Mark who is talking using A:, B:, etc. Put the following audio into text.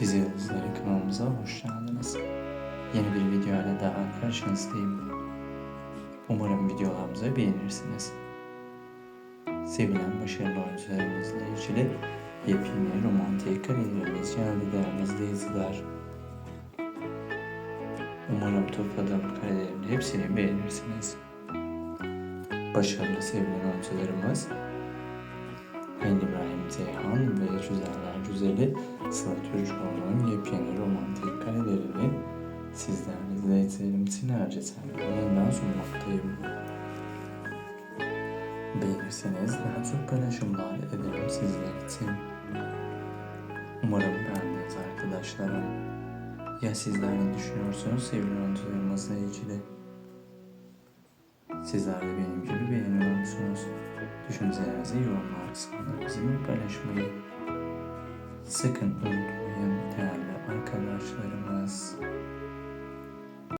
A: Dizi Yıldızları kanalımıza hoş geldiniz. Yeni bir videoyla daha karşınızdayım. Umarım videolarımızı beğenirsiniz. Sevilen başarılı oyuncularımızla ilgili yepyeni romantik kariyerimiz değerli izleyiciler. Umarım topladığım karelerin hepsini beğenirsiniz. Başarılı sevilen oyuncularımız Halil İbrahim Ceyhan ve Güzeller Güzeli Sıla Türkoğlu'nun yepyeni romantik karelerini sizlerle izleyicilerim için harceten yayından sunmaktayım. Beğenirseniz daha çok paylaşımlar ederim sizler için. Umarım beğendiniz arkadaşlarım. Ya sizler ne düşünüyorsunuz sevgili oyuncularımızla ilgili? Sizler de benim gibi beğeniyor musunuz? Düşüncelerinizi yorumlar kısmında bizimle paylaşmayı second mood.